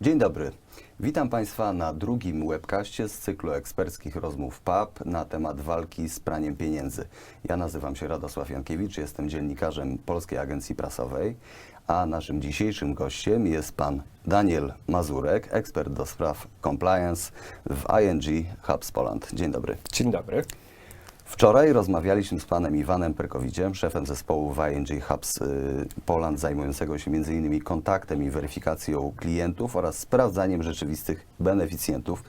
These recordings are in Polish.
Dzień dobry. Witam Państwa na drugim webcaście z cyklu eksperckich rozmów PAP na temat walki z praniem pieniędzy. Ja nazywam się Radosław Jankiewicz, jestem dziennikarzem Polskiej Agencji Prasowej, a naszym dzisiejszym gościem jest pan Daniel Mazurek, ekspert do spraw compliance w ING Hubs Poland. Dzień dobry. Dzień dobry. Wczoraj rozmawialiśmy z panem Iwanem Perkowidziem, szefem zespołu ING Hubs y, Poland, zajmującego się m.in. kontaktem i weryfikacją klientów oraz sprawdzaniem rzeczywistych beneficjentów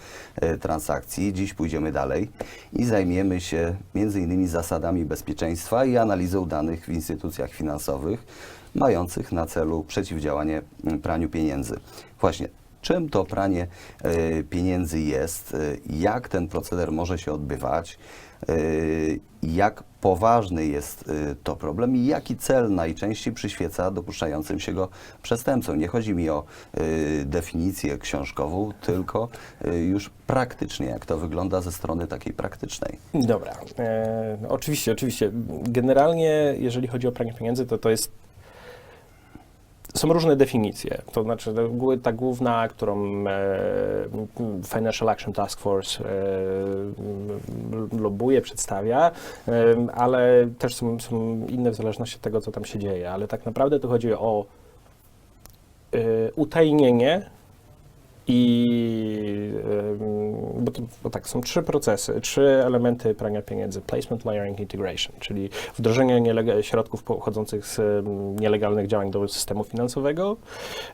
y, transakcji. Dziś pójdziemy dalej i zajmiemy się m.in. zasadami bezpieczeństwa i analizą danych w instytucjach finansowych, mających na celu przeciwdziałanie y, praniu pieniędzy. Właśnie czym to pranie e, pieniędzy jest, e, jak ten proceder może się odbywać, e, jak poważny jest to problem i jaki cel najczęściej przyświeca dopuszczającym się go przestępcom. Nie chodzi mi o definicję książkową, tylko już praktycznie, jak to wygląda ze strony takiej praktycznej. Dobra. E, oczywiście, oczywiście. Generalnie, jeżeli chodzi o pranie pieniędzy, to to jest. Są różne definicje. To znaczy, ta główna, którą e, Financial Action Task Force e, lobuje, przedstawia, e, ale też są, są inne w zależności od tego, co tam się dzieje. Ale tak naprawdę tu chodzi o utajnienie i bo, to, bo tak, są trzy procesy, trzy elementy prania pieniędzy. Placement, layering, integration, czyli wdrożenie nielega- środków pochodzących z nielegalnych działań do systemu finansowego,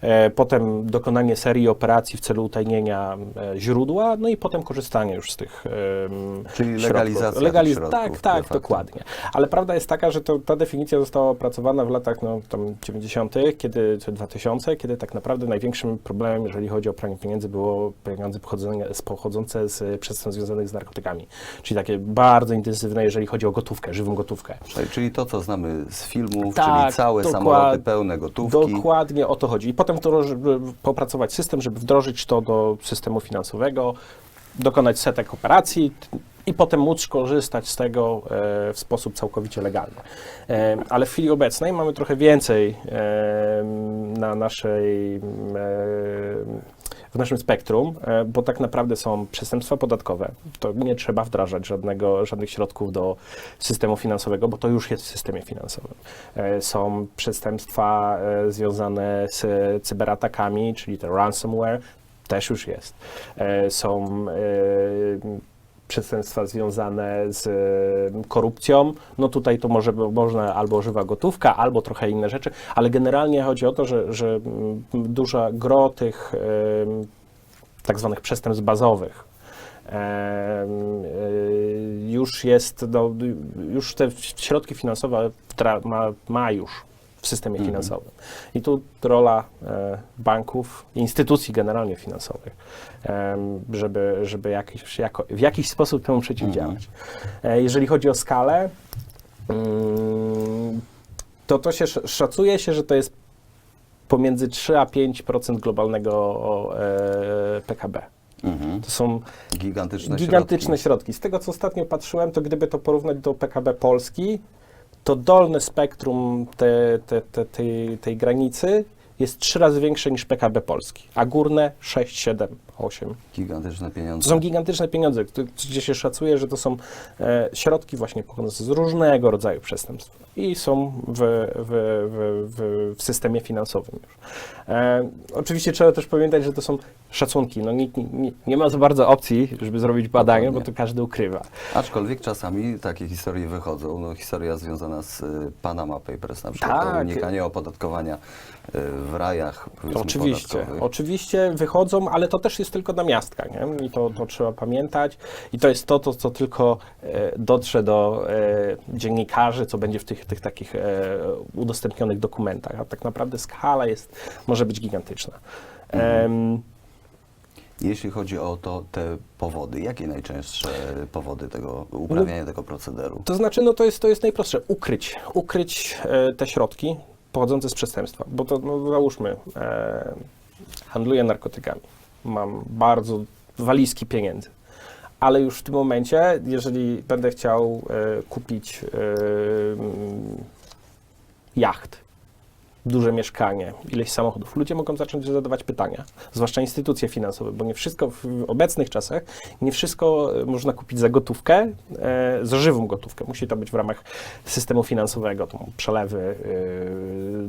e, potem dokonanie serii operacji w celu utajnienia e, źródła, no i potem korzystanie już z tych em, Czyli środków. legalizacja Legaliz- środków, Tak, tak, dokładnie. Ale prawda jest taka, że to, ta definicja została opracowana w latach no, tam 90., kiedy, czy 2000, kiedy tak naprawdę największym problemem, jeżeli chodzi o pranie pieniędzy, było pieniądze pochodzące z przestępstw związanych z narkotykami. Czyli takie bardzo intensywne, jeżeli chodzi o gotówkę, żywą gotówkę. Czyli- to, co znamy z filmów, Tak, czyli całe samoloty pełne gotówki. Dokładnie o to chodzi. I potem to, żeby popracować system, żeby wdrożyć to do systemu finansowego, dokonać setek operacji i potem móc korzystać z tego e, w sposób całkowicie legalny. E, ale w chwili obecnej mamy trochę więcej e, na naszej, w naszym spektrum, e, bo tak naprawdę są przestępstwa podatkowe. To nie trzeba wdrażać żadnego, żadnych środków do systemu finansowego, bo to już jest w systemie finansowym. E, Są przestępstwa e, związane z cyberatakami, czyli te ransomware, też już jest. Są przestępstwa związane z e, korupcją, no tutaj to może można albo żywa gotówka, albo trochę inne rzeczy, ale generalnie chodzi o to, że, że mm, duża gro tych tak zwanych przestępstw bazowych y, już jest, no, już te środki finansowe ma, ma już w systemie Mhm. finansowym. I tu rola e, banków, instytucji generalnie finansowych, em, żeby, żeby jakiś, jako, w jakiś sposób temu przeciwdziałać. E, jeżeli chodzi o skalę, mm, to to się sz- szacuje się, że to jest pomiędzy 3 a 5% globalnego e, PKB. Mhm. To są Gigantyczne, gigantyczne środki. środki. Z tego, co ostatnio patrzyłem, to gdyby to porównać do PKB Polski, to dolne spektrum te, te, te, tej, tej granicy jest trzy razy większe niż PKB Polski, a górne 6, 7, 8. Gigantyczne To pieniądze. są gigantyczne pieniądze, gdzie się szacuje, że to są e, środki właśnie pochodzące z różnego rodzaju przestępstw i są w, w, w, w, w systemie finansowym już. E, oczywiście trzeba też pamiętać, że to są szacunki. No, nikt, nie, nie ma za bardzo opcji, żeby zrobić badanie, bo to każdy ukrywa. Aczkolwiek czasami takie historie wychodzą. No, historia związana z y, Panama Papers, na przykład Tak. unikanie opodatkowania y, w rajach Oczywiście, podatkowych. oczywiście wychodzą, ale to też jest tylko namiastka, nie? I to, to trzeba pamiętać. I to jest to, to co tylko e, dotrze do e, dziennikarzy, co będzie w tych, tych takich e, udostępnionych dokumentach. A tak naprawdę skala jest, może być gigantyczna. Em, Jeśli chodzi o to, te powody, jakie najczęstsze powody tego uprawiania tego procederu? To znaczy, no to jest, to jest najprostsze. Ukryć. Ukryć e, te środki pochodzące z przestępstwa. Bo to, no, załóżmy, e, handluję narkotykami. Mam bardzo walizki pieniędzy. Ale już w tym momencie, jeżeli będę chciał e, kupić e, jacht, duże mieszkanie, ileś samochodów, ludzie mogą zacząć zadawać pytania, zwłaszcza instytucje finansowe, bo nie wszystko w obecnych czasach, nie wszystko e, można kupić za gotówkę, e, za żywą gotówkę. Musi to być w ramach systemu finansowego, to przelewy,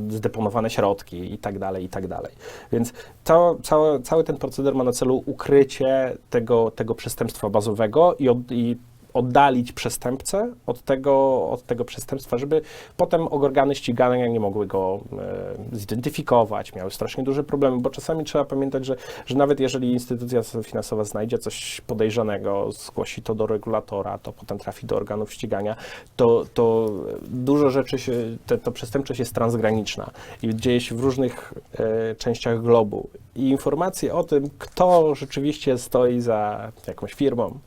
e, zdeponowane środki i tak dalej, i tak dalej. Więc to, cały, cały ten proceder ma na celu ukrycie tego, tego przestępstwa bazowego i, od, i oddalić przestępcę od tego, od tego przestępstwa, żeby potem organy ścigania nie mogły go e, zidentyfikować, miały strasznie duże problemy, bo czasami trzeba pamiętać, że, że nawet jeżeli instytucja finansowa znajdzie coś podejrzanego, zgłosi to do regulatora, to potem trafi do organów ścigania, to, to dużo rzeczy się, te, to przestępczość jest transgraniczna i dzieje się w różnych e, częściach globu. I informacje o tym, kto rzeczywiście stoi za jakąś firmą,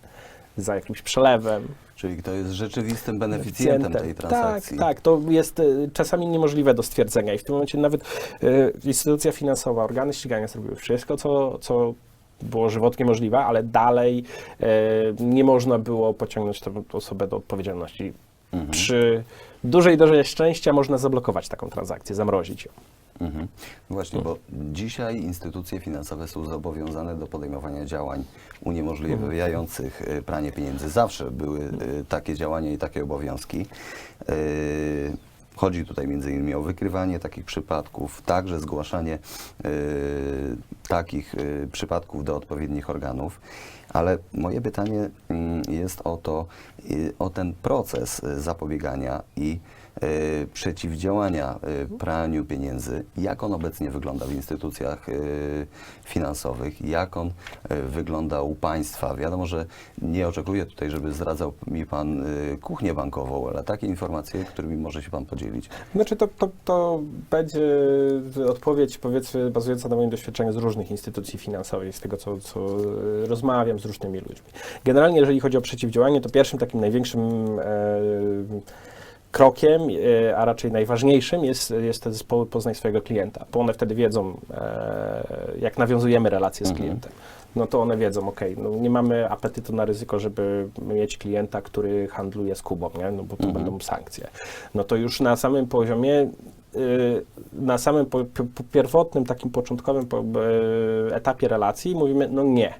za jakimś przelewem. Czyli kto jest rzeczywistym beneficjentem tej transakcji. Tak, tak. To jest e, czasami niemożliwe do stwierdzenia i w tym momencie nawet e, instytucja finansowa, organy ścigania zrobiły wszystko, co, co było żywotnie możliwe, ale dalej e, nie można było pociągnąć tę osobę do odpowiedzialności. Mhm. Przy dużej dozie szczęścia można zablokować taką transakcję, zamrozić ją. Mhm. Właśnie, bo dzisiaj instytucje finansowe są zobowiązane do podejmowania działań uniemożliwiających y, pranie pieniędzy. Zawsze były y, takie działania i takie obowiązki. Y, Chodzi tutaj innymi o wykrywanie takich przypadków, także zgłaszanie takich przypadków do odpowiednich organów. Ale moje pytanie mm, jest o to, o ten proces zapobiegania i przeciwdziałania y, praniu pieniędzy. Jak on obecnie wygląda w instytucjach y, finansowych? Jak on wygląda u państwa? Wiadomo, że nie oczekuję tutaj, żeby zdradzał mi Pan kuchnię bankową, ale takie informacje, którymi może się Pan podzielić. Znaczy to, to, to będzie odpowiedź powiedzmy bazująca na moim doświadczeniu z różnych instytucji finansowych, z tego co, co e, rozmawiam z różnymi ludźmi. Generalnie jeżeli chodzi o przeciwdziałanie, to pierwszym takim największym e, krokiem, e, a raczej najważniejszym jest, jest te zespoły poznaj swojego klienta, bo one wtedy wiedzą, e, jak nawiązujemy relacje z Mhm. klientem. No to one wiedzą, ok, no nie mamy apetytu na ryzyko, żeby mieć klienta, który handluje z Kubą, nie? No bo to Mhm. będą sankcje. No to już na samym poziomie y, na samym pierwotnym, takim początkowym po, etapie relacji mówimy, no nie.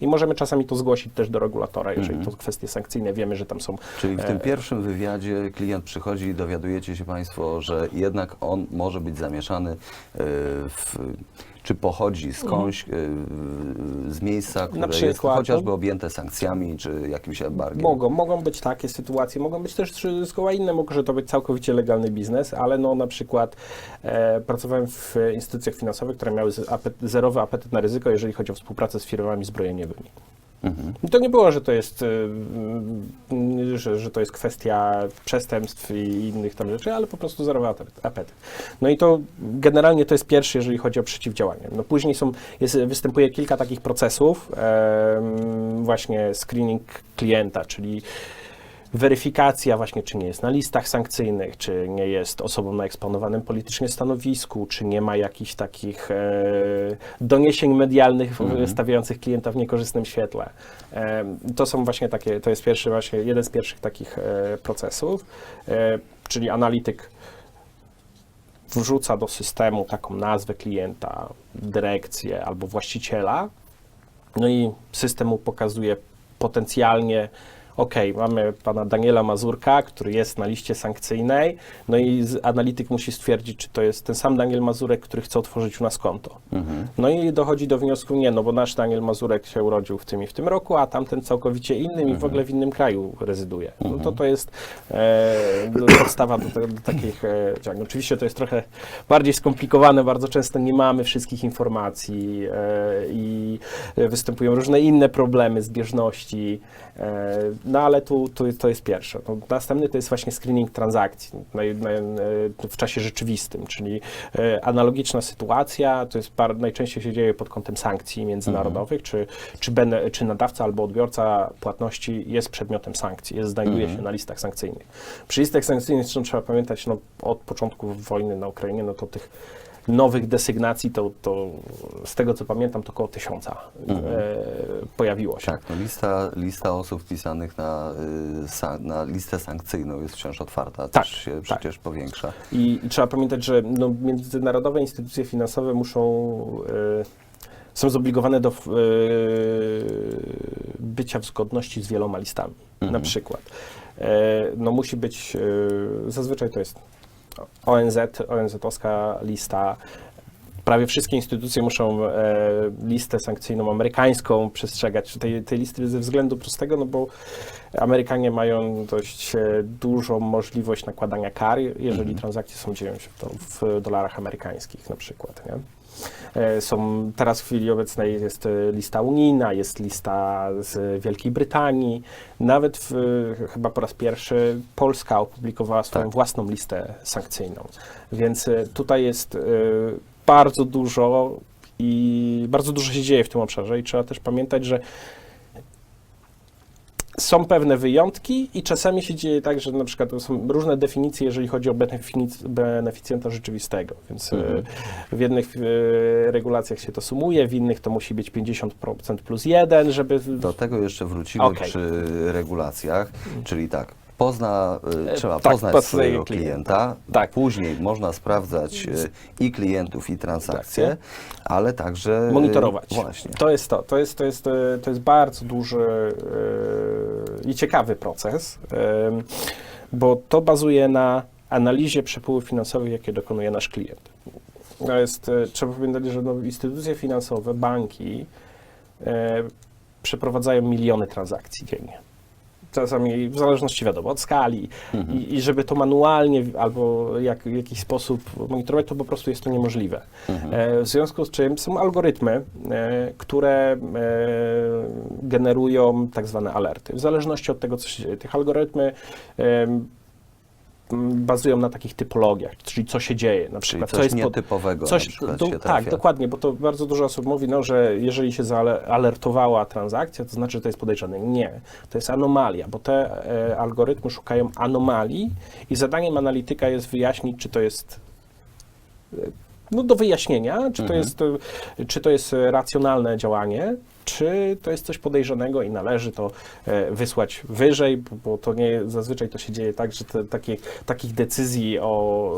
I możemy czasami to zgłosić też do regulatora, jeżeli Mhm. to kwestie sankcyjne, wiemy, że tam są Czyli w tym E, pierwszym wywiadzie klient przychodzi i dowiadujecie się Państwo, że jednak on może być zamieszany y, w, czy pochodzi skądś y, z miejsca, które jest chociażby no. objęte sankcjami czy jakimś embargiem. Mogą, mogą być takie sytuacje, mogą być też zgoła inne, może to być całkowicie legalny biznes, ale no na przykład e, pracowałem w instytucjach finansowych, które miały apet, zerowy apetyt na ryzyko, jeżeli chodzi o współpracę z firmami zbrojeniowymi. Mhm. To nie było, że to jest, y, y, że, że to jest kwestia przestępstw i innych tam rzeczy, ale po prostu zerowy apetyt-. No i to generalnie to jest pierwszy, jeżeli chodzi o przeciwdziałanie. No później są, jest, występuje kilka takich procesów, właśnie screening klienta, czyli weryfikacja właśnie, czy nie jest na listach sankcyjnych, czy nie jest osobą na eksponowanym politycznie stanowisku, czy nie ma jakichś takich e, doniesień medialnych Mhm. stawiających klienta w niekorzystnym świetle. E, to są właśnie takie, to jest pierwszy właśnie, jeden z pierwszych takich e, procesów, e, czyli analityk wrzuca do systemu taką nazwę klienta, dyrekcję albo właściciela, no i system mu pokazuje potencjalnie, ok, mamy pana Daniela Mazurka, który jest na liście sankcyjnej, no i analityk musi stwierdzić, czy to jest ten sam Daniel Mazurek, który chce otworzyć u nas konto. Mhm. No i dochodzi do wniosku, nie, no bo nasz Daniel Mazurek się urodził w tym i w tym roku, a tamten całkowicie innym i w ogóle w innym kraju rezyduje. No to to jest e, podstawa do, do takich e, działań. Oczywiście to jest trochę bardziej skomplikowane, bardzo często nie mamy wszystkich informacji e, i e, występują różne inne problemy zbieżności, e, no ale tu, tu to jest pierwsze. No, następny to jest właśnie screening transakcji na, na, w czasie rzeczywistym, czyli e, analogiczna sytuacja, to jest par, najczęściej się dzieje pod kątem sankcji międzynarodowych, czy, czy, bene, czy nadawca albo odbiorca płatności jest przedmiotem sankcji, jest, znajduje Mhm. się na listach sankcyjnych. Przy listach sankcyjnych, trzeba pamiętać, no, od początku wojny na Ukrainie, no to tych nowych desygnacji, to, to z tego co pamiętam, to około tysiąca Mhm. e, pojawiło się. Tak, no lista, lista osób wpisanych na, y, na listę sankcyjną jest wciąż otwarta, Tak, też się tak. przecież powiększa. I, I trzeba pamiętać, że no, międzynarodowe instytucje finansowe muszą, e, są zobligowane do e, bycia w zgodności z wieloma listami. Mhm. Na przykład, e, no musi być, zazwyczaj to jest ONZ, ONZ-owska lista. Prawie wszystkie instytucje muszą e, listę sankcyjną amerykańską przestrzegać tej, tej listy ze względu prostego, no bo Amerykanie mają dość e, dużą możliwość nakładania kar, jeżeli transakcje są dzieją się w, w dolarach amerykańskich na przykład. Nie? E, Są teraz w chwili obecnej jest e, lista unijna, jest lista z Wielkiej Brytanii. Nawet w, chyba po raz pierwszy Polska opublikowała swoją Tak. własną listę sankcyjną. Więc tutaj jest bardzo dużo i bardzo dużo się dzieje w tym obszarze i trzeba też pamiętać, że są pewne wyjątki i czasami się dzieje tak, że na przykład są różne definicje, jeżeli chodzi o benefic- beneficjenta rzeczywistego, więc e, Mhm. w jednych e, regulacjach się to sumuje, w innych to musi być 50% plus 1, żeby... Do tego jeszcze wrócimy Okej. przy regulacjach, czyli tak, pozna, E, trzeba tak, poznać swojego klienta. klienta, Tak. później można sprawdzać y, i klientów, i transakcje, Tak, ale także... monitorować. Właśnie. To jest to. To jest, to jest, e, to jest bardzo duży e, i ciekawy proces, bo to bazuje na analizie przepływów finansowych, jakie dokonuje nasz klient. To jest, e, trzeba pamiętać, że no, instytucje finansowe, banki e, przeprowadzają miliony transakcji dziennie. Czasami w zależności wiadomo od skali Mhm. I, i żeby to manualnie albo jak, w jakiś sposób monitorować, to po prostu jest to niemożliwe. Mhm. E, w związku z czym są algorytmy, e, które e, generują tak zwane alerty. W zależności od tego, co się dzieje. Tych algorytmy bazują na takich typologiach, czyli co się dzieje. Na Czyli przykład, coś co jest nietypowego Coś, do, tak, dokładnie, bo to bardzo dużo osób mówi, no, że jeżeli się zaalertowała transakcja, to znaczy, że to jest podejrzane. Nie, to jest anomalia, bo te e, algorytmy szukają anomalii i zadaniem analityka jest wyjaśnić, czy to jest e, no, do wyjaśnienia, czy to, Mhm. jest, e, czy to jest racjonalne działanie, czy to jest coś podejrzanego i należy to e, wysłać wyżej, bo, to nie, zazwyczaj to się dzieje tak, że te, takie, takich decyzji o,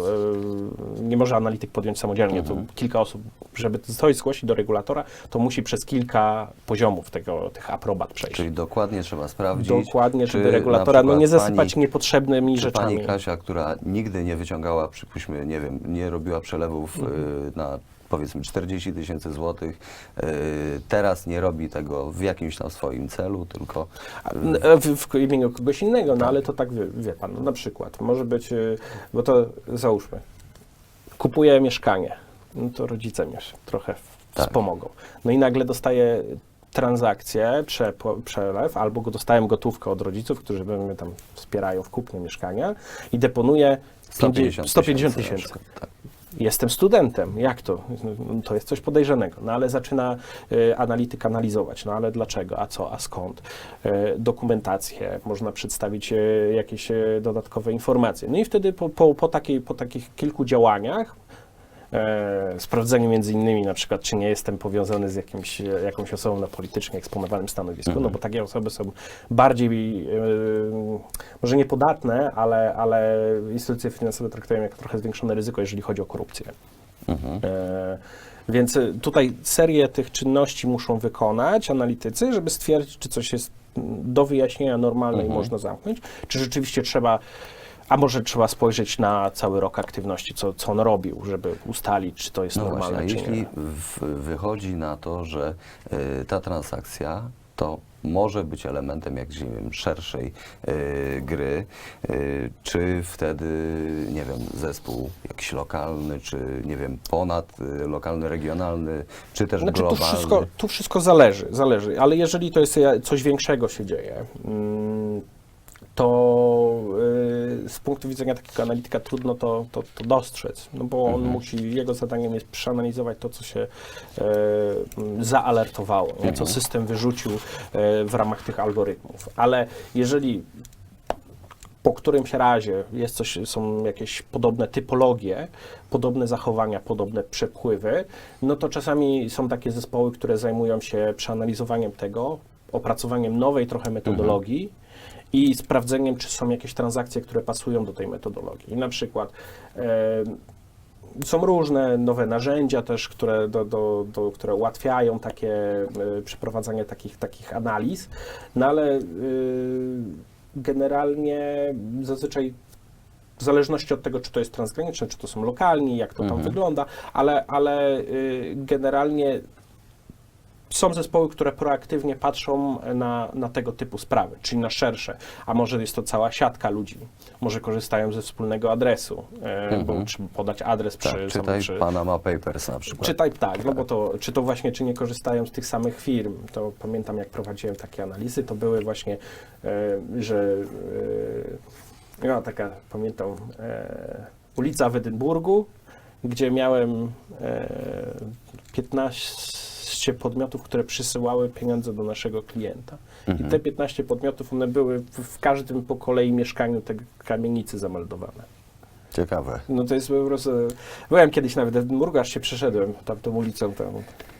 e, nie może analityk podjąć samodzielnie, Mhm. to kilka osób, żeby coś zgłosić do regulatora, to musi przez kilka poziomów tego, tych aprobat przejść. Czyli dokładnie trzeba sprawdzić, Dokładnie, żeby regulatora no, nie zasypać pani- niepotrzebnymi czy rzeczami. pani Kasia, która nigdy nie wyciągała, przypuśćmy, nie wiem, nie robiła przelewów Mhm. y, na powiedzmy 40 tysięcy złotych, y, teraz nie robi tego w jakimś tam swoim celu, tylko A, n- e, w, w imieniu kogoś innego, no ale to tak wie, wie pan, no, na przykład może być, y, bo to załóżmy, kupuję mieszkanie, no to rodzice mnie trochę Tak. wspomogą. No i nagle dostaję transakcję, przelew, albo go dostałem gotówkę od rodziców, którzy mnie tam wspierają w kupnie mieszkania i deponuję 150 150 na tysięcy. Jestem studentem, jak to? To jest coś podejrzanego. No ale zaczyna y, analityk analizować, no ale dlaczego, a co, a skąd? Y, dokumentację, można przedstawić y, jakieś dodatkowe informacje. No i wtedy po, po, po, takiej, po takich kilku działaniach, e, sprawdzeniu między innymi na przykład, czy nie jestem powiązany z jakimś, jakąś osobą na politycznie eksponowanym stanowisku, Mhm. no bo takie osoby są bardziej, e, może niepodatne, ale, ale instytucje finansowe traktują jako trochę zwiększone ryzyko, jeżeli chodzi o korupcję. Mhm. E, Więc e, tutaj serię tych czynności muszą wykonać analitycy, żeby stwierdzić, czy coś jest do wyjaśnienia normalne Mhm. i można zamknąć, czy rzeczywiście trzeba, a może trzeba spojrzeć na cały rok aktywności, co, co on robił, żeby ustalić, czy to jest No normalne, właśnie, czy jeśli nie. w, wychodzi na to, że y, ta transakcja to może być elementem nie wiem, szerszej y, gry, y, czy wtedy, nie wiem, zespół jakiś lokalny, czy nie wiem, ponad y, lokalny, regionalny, czy też Znaczy, tu globalny. wszystko, tu wszystko zależy, zależy, ale jeżeli to jest ja- coś większego się dzieje, mm, to y, z punktu widzenia takiego analityka trudno to, to, to dostrzec, no bo on Mhm. musi, jego zadaniem jest przeanalizować to, co się m, zaalertowało, nie? co Mhm. system wyrzucił e, w ramach tych algorytmów. Ale jeżeli po którymś razie jest coś, są jakieś podobne typologie, podobne zachowania, podobne przepływy, no to czasami są takie zespoły, które zajmują się przeanalizowaniem tego, opracowaniem nowej trochę metodologii i sprawdzeniem, czy są jakieś transakcje, które pasują do tej metodologii. I na przykład e, są różne nowe narzędzia też, które, do, do, do, które ułatwiają takie y, przeprowadzanie takich, takich analiz, no ale y, generalnie zazwyczaj w zależności od tego, czy to jest transgraniczne, czy to są lokalni, jak to tam Mhm. wygląda, ale, ale generalnie są zespoły, które proaktywnie patrzą na, na tego typu sprawy, czyli na szersze, a może jest to cała siatka ludzi, może korzystają ze wspólnego adresu, e, bo trzeba podać adres Tak, przy, czytaj przy, Panama Papers na przykład. Czytaj tak, no bo to, czy to właśnie, czy nie korzystają z tych samych firm, to pamiętam jak prowadziłem takie analizy, to były właśnie, e, że e, ja taka, pamiętam, e, ulica w Edynburgu, gdzie miałem e, 15 podmiotów, które przysyłały pieniądze do naszego klienta. Mhm. I te 15 podmiotów, one były w, w każdym po kolei mieszkaniu tej kamienicy zameldowane. Ciekawe. No to jest po prostu... Byłem kiedyś nawet w Edynburgu, aż się przeszedłem tamtą ulicą tam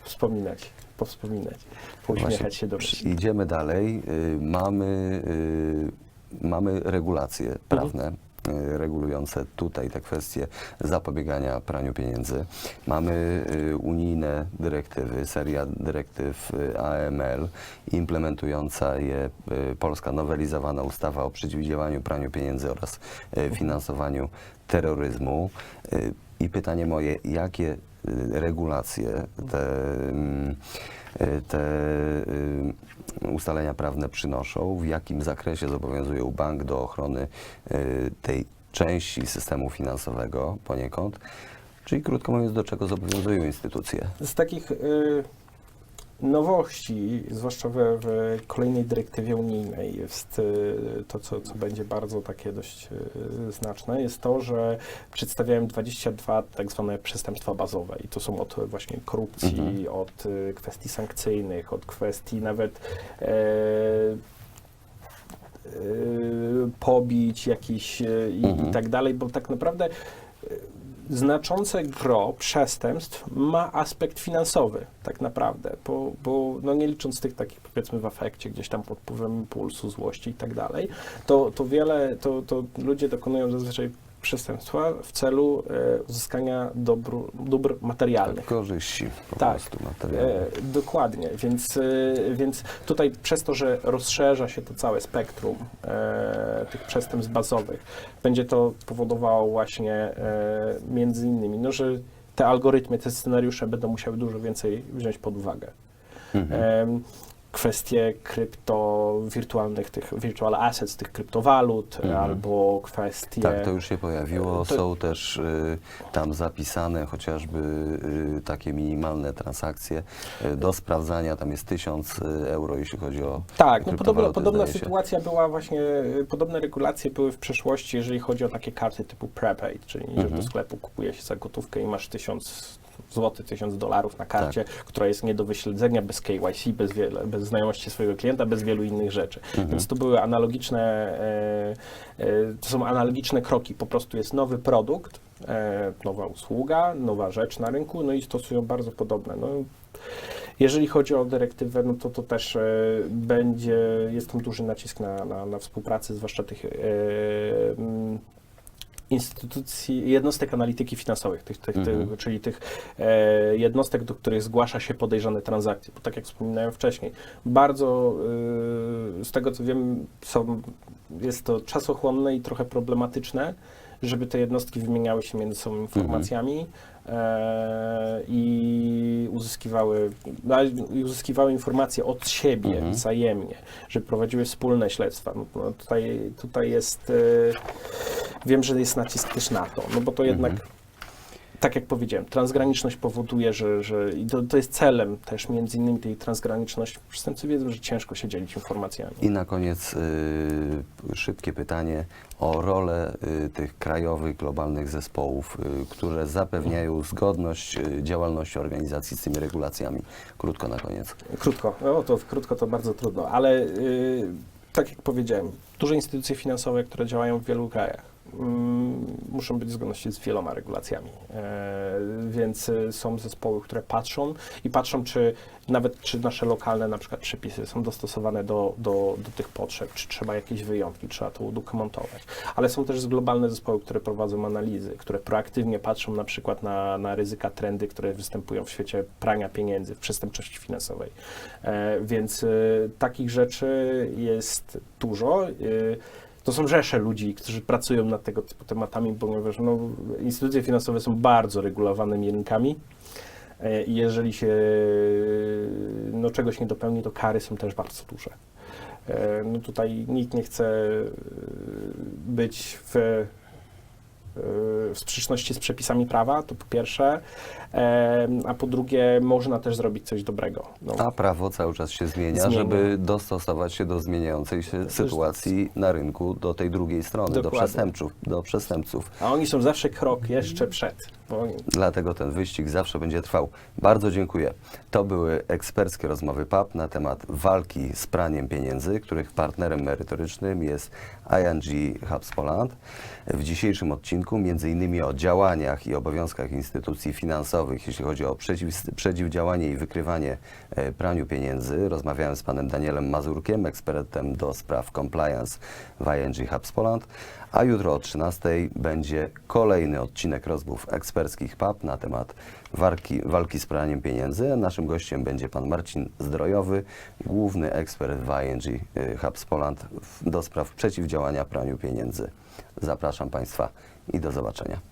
wspominać, powspominać, pouśmiechać Właśnie się do Idziemy dalej. Y, Mamy, y, mamy regulacje prawne. y, regulujące tutaj te kwestie zapobiegania praniu pieniędzy. Mamy y, unijne dyrektywy, seria dyrektyw y, AML, implementująca je polska nowelizowana ustawa o przeciwdziałaniu praniu pieniędzy oraz finansowaniu terroryzmu. I pytanie moje, jakie regulacje te, y, te y, ustalenia prawne przynoszą, w jakim zakresie zobowiązują bank do ochrony y, tej części systemu finansowego poniekąd, czyli krótko mówiąc, do czego zobowiązują instytucje. Z takich y, nowości, zwłaszcza w, w kolejnej dyrektywie unijnej, jest y, to, co, co będzie bardzo takie dość y, znaczne, jest to, że przedstawiałem 22 tak zwane przestępstwa bazowe i to są od właśnie korupcji, Mhm. od y, kwestii sankcyjnych, od kwestii nawet e, y, pobić jakichś y, i, Mhm. i tak dalej, bo tak naprawdę znaczące gro przestępstw ma aspekt finansowy, tak naprawdę, bo, bo no nie licząc tych takich powiedzmy w afekcie, gdzieś tam pod wpływem impulsu, złości i tak dalej, to, to wiele, to, to ludzie dokonują zazwyczaj przestępstwa w celu e, uzyskania dobru, dóbr materialnych. Korzyści po Tak. prostu materialne. E, dokładnie, więc, e, więc tutaj przez to, że rozszerza się to całe spektrum e, tych przestępstw bazowych, będzie to powodowało właśnie e, między innymi, no, że te algorytmy, te scenariusze będą musiały dużo więcej wziąć pod uwagę. Mhm. Kwestie krypto, wirtualnych tych, virtual assets, tych kryptowalut, Mhm. albo kwestie... Tak, to już się pojawiło. to- Są też y, tam zapisane chociażby y, takie minimalne transakcje y, do sprawdzania. Tam jest 1000 euro, jeśli chodzi o Tak, no podobna, kryptowaluty, podobna sytuacja była właśnie, y, podobne regulacje były w przeszłości, jeżeli chodzi o takie karty typu prepaid, czyli że Mhm. do sklepu kupuje się za gotówkę i masz 1000 zł, 1000 dolarów na karcie, Tak. która jest nie do wyśledzenia, bez KYC, bez, wiele, bez znajomości swojego klienta, bez wielu innych rzeczy. Mhm. Więc to były analogiczne, e, e, to są analogiczne kroki, po prostu jest nowy produkt, e, nowa usługa, nowa rzecz na rynku, no i stosują bardzo podobne. No, jeżeli chodzi o dyrektywę, no to to też będzie, jest tam duży nacisk na, na, na współpracę, zwłaszcza tych instytucji, jednostek analityki finansowych, tych, tych, Mhm. tych, czyli tych e, jednostek, do których zgłasza się podejrzane transakcje. Bo tak jak wspominałem wcześniej, bardzo e, z tego co wiem, są, jest to czasochłonne i trochę problematyczne, żeby te jednostki wymieniały się między sobą informacjami e, i uzyskiwały, no, uzyskiwały informacje od siebie Mhm. wzajemnie, żeby prowadziły wspólne śledztwa. No, tutaj, tutaj jest, e, wiem, że jest nacisk też na to, no bo to jednak, Mhm. tak jak powiedziałem, transgraniczność powoduje, że, że i to, to jest celem też między innymi tej transgraniczności. Przestępcy wiedzą, że ciężko się dzielić informacjami. I na koniec y, szybkie pytanie o rolę y, tych krajowych, globalnych zespołów, y, które zapewniają zgodność y, działalności organizacji z tymi regulacjami. Krótko na koniec. Krótko, no to krótko to bardzo trudno, ale y, tak jak powiedziałem, duże instytucje finansowe, które działają w wielu krajach, muszą być zgodności z wieloma regulacjami. E, więc e, są zespoły, które patrzą i patrzą, czy nawet czy nasze lokalne na przykład przepisy są dostosowane do, do, do tych potrzeb, czy trzeba jakieś wyjątki, trzeba to udokumentować. Ale są też globalne zespoły, które prowadzą analizy, które proaktywnie patrzą na przykład na, na ryzyka, trendy, które występują w świecie prania pieniędzy, w przestępczości finansowej. E, więc takich rzeczy jest dużo. To są rzesze ludzi, którzy pracują nad tego typu tematami, ponieważ no, instytucje finansowe są bardzo regulowanymi rynkami. E, jeżeli się no, czegoś nie dopełni, to kary są też bardzo duże. E, No tutaj nikt nie chce e, być w, w sprzeczności z przepisami prawa, to po pierwsze, a po drugie można też zrobić coś dobrego. No, A prawo cały czas się zmienia, Zmienia. żeby dostosować się do zmieniającej się sytuacji na rynku, do tej drugiej strony, do przestępców, do przestępców. A oni są zawsze krok jeszcze przed. Dlatego ten wyścig zawsze będzie trwał. Bardzo dziękuję. To były eksperckie rozmowy PAP na temat walki z praniem pieniędzy, których partnerem merytorycznym jest ING Hubs Poland. W dzisiejszym odcinku innymi o działaniach i obowiązkach instytucji finansowych, jeśli chodzi o przeciw, przeciwdziałanie i wykrywanie e, praniu pieniędzy. Rozmawiałem z panem Danielem Mazurkiem, ekspertem do spraw compliance w ING Hubs Poland. A jutro o 13 będzie kolejny odcinek rozmów eksperckich PAP na temat walki, walki z praniem pieniędzy. Naszym gościem będzie pan Marcin Zdrojowy, główny ekspert w ING y, Hubs Poland do spraw przeciwdziałania praniu pieniędzy. Zapraszam państwa i do zobaczenia.